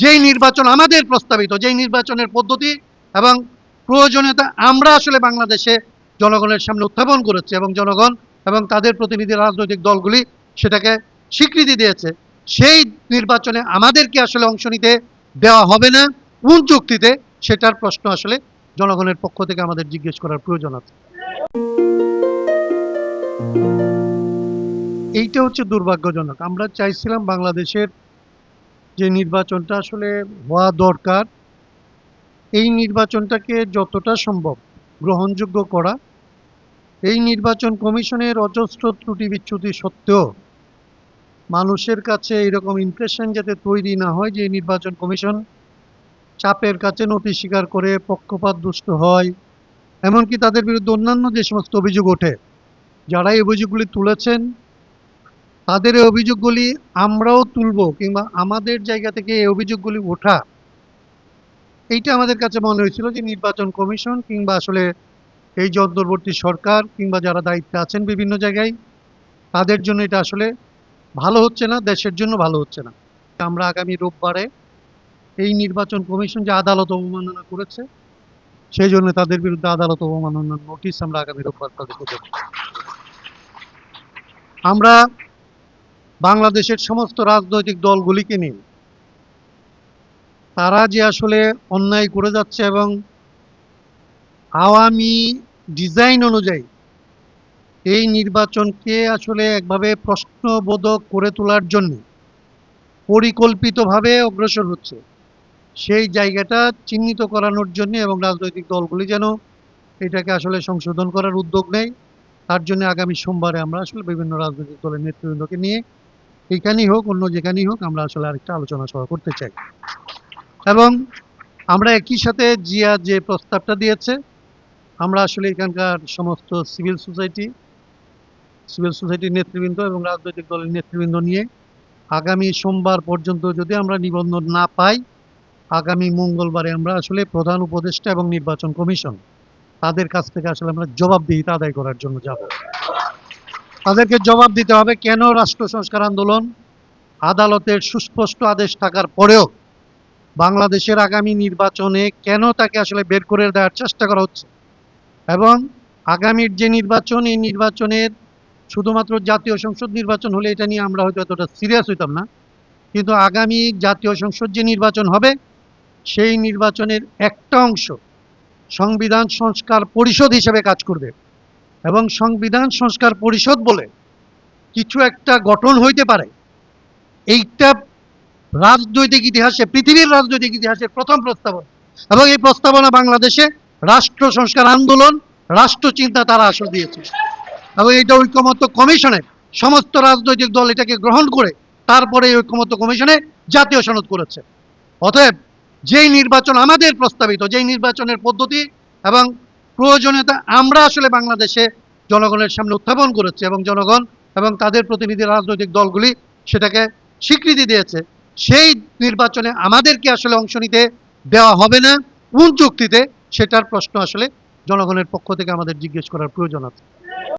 যেই নির্বাচন আমাদের প্রস্তাবিত, যেই নির্বাচনের পদ্ধতি এবং প্রয়োজনীয়তা আমরা আসলে বাংলাদেশে জনগণের সামনে উত্থাপন করেছি এবং জনগণ এবং তাদের প্রতিনিধি রাজনৈতিক দলগুলি সেটাকে স্বীকৃতি দিয়েছে, সেই নির্বাচনে আমাদেরকে আসলে অংশ নিতে দেওয়া হবে না কোন যুক্তিতে সেটার প্রশ্ন আসলে জনগণের পক্ষ থেকে আমাদের জিজ্ঞেস করার প্রয়োজন আছে। এইটা হচ্ছে দুর্ভাগ্যজনক। আমরা চাইছিলাম বাংলাদেশের যে নির্বাচনটা আসলে হওয়া দরকার, এই নির্বাচনটাকে যতটা সম্ভব গ্রহণযোগ্য করা, এই নির্বাচন কমিশনের অজস্র ত্রুটি বিচ্যুতি সত্ত্বেও মানুষের কাছে এরকম ইমপ্রেশন যাতে তৈরি না হয় যে নির্বাচন কমিশন চাপের কাছে নথি স্বীকার করে পক্ষপাত দুষ্ট হয়, এমনকি তাদের বিরুদ্ধে অন্যান্য যে সমস্ত অভিযোগ ওঠে, যারা এই অভিযোগগুলি তুলেছেন তাদের এই অভিযোগগুলি আমরাও তুলব কিংবা আমাদের জায়গা থেকে এই অভিযোগগুলি ওঠা। এইটা আমাদের কাছে মনে হয়েছিল যে নির্বাচন কমিশন কিংবা আসলে এই যে অন্তর্বর্তী সরকার কিংবা যারা দায়িত্বে আছেন বিভিন্ন জায়গায়, তাদের জন্য এটা আসলে ভালো হচ্ছে না, দেশের জন্য ভালো হচ্ছে না। আমরা আগামী রোববারে এই নির্বাচন কমিশন যে আদালত অবমাননা করেছে, সেই জন্য তাদের বিরুদ্ধে আদালত অবমাননার নোটিশ আমরা আগামী রোববার তাদেরকে দেব। আমরা বাংলাদেশের সমস্ত রাজনৈতিক দলগুলিকে নিয়ে। তারা যে আসলে অন্যায় করে যাচ্ছে এবং আওয়ামী ডিজাইন অনুযায়ী এই নির্বাচনকে আসলে একভাবে প্রশ্নবোধক করে তোলার জন্য পরিকল্পিতভাবে অগ্রসর হচ্ছে। সেই জায়গাটা চিহ্নিত করানোর জন্য এবং রাজনৈতিক দলগুলি যেন এটাকে আসলে সংশোধন করার উদ্যোগ নেয়, তার জন্য আগামী সোমবারে আমরা আসলে বিভিন্ন রাজনৈতিক দলের নেতৃবৃন্দকে নিয়ে এইখানেই হোক, অন্য যেখানেই হোক, আমরা আসলে আরেকটা আলোচনা সভা করতে চাই। এবং আমরা একই সাথে জিয়া যে প্রস্তাবটা দিয়েছে, আমরা আসলে এখানকার সমস্ত সিভিল সোসাইটি, সিভিল সোসাইটির নেতৃবৃন্দ এবং রাজনৈতিক দলের নেতৃবৃন্দ নিয়ে আগামী সোমবার পর্যন্ত যদি আমরা নিবন্ধন না পাই, আগামী মঙ্গলবারে আমরা আসলে প্রধান উপদেষ্টা এবং নির্বাচন কমিশন, তাদের কাছ থেকে আসলে আমরা জবাবদিহিতা আদায় করার জন্য যাব। তাদেরকে জবাব দিতে হবে, কেন রাষ্ট্র সংস্কার আন্দোলন আদালতের সুস্পষ্ট আদেশ থাকার পরেও বাংলাদেশের আগামী নির্বাচনে কেন তাকে আসলে বের করে দেওয়ার চেষ্টা করা হচ্ছে? এবং আগামীর যে নির্বাচন, এই নির্বাচনের শুধুমাত্র জাতীয় সংসদ নির্বাচন হলে এটা নিয়ে আমরা হয়তো এতটা সিরিয়াস হইতাম না, কিন্তু আগামী জাতীয় সংসদ যে নির্বাচন হবে, সেই নির্বাচনের একটা অংশ সংবিধান সংস্কার পরিষদ হিসেবে কাজ করবে। এবং সংবিধান সংস্কার পরিষদ বলে কিছু একটা গঠন হইতে পারে। এইটা রাজনৈতিক ইতিহাসে, পৃথিবীর রাজনৈতিক ইতিহাসের প্রথম প্রস্তাবনা। এবং এই প্রস্তাবনা বাংলাদেশে রাষ্ট্র সংস্কার আন্দোলন, রাষ্ট্র চিন্তা তারা আসলে দিয়েছে। এবং এইটা ঐক্যমত্য কমিশনে সমস্ত রাজনৈতিক দল এটাকে গ্রহণ করে তারপরে এই ঐক্যমত্য কমিশনে জাতীয় সনদ করেছে। অতএব যেই নির্বাচন আমাদের প্রস্তাবিত, যেই নির্বাচনের পদ্ধতি এবং প্রয়োজনীয়তা আমরা আসলে বাংলাদেশে জনগণের সামনে উত্থাপন করেছি এবং জনগণ এবং তাদের প্রতিনিধি রাজনৈতিক দলগুলি সেটাকে স্বীকৃতি দিয়েছে। সেই নির্বাচনে আমাদেরকে আসলে অংশ নিতে দেওয়া হবে না। কোন যুক্তিতে সেটার প্রশ্ন আসলে জনগণের পক্ষ থেকে আমাদের জিজ্ঞেস করার প্রয়োজন আছে।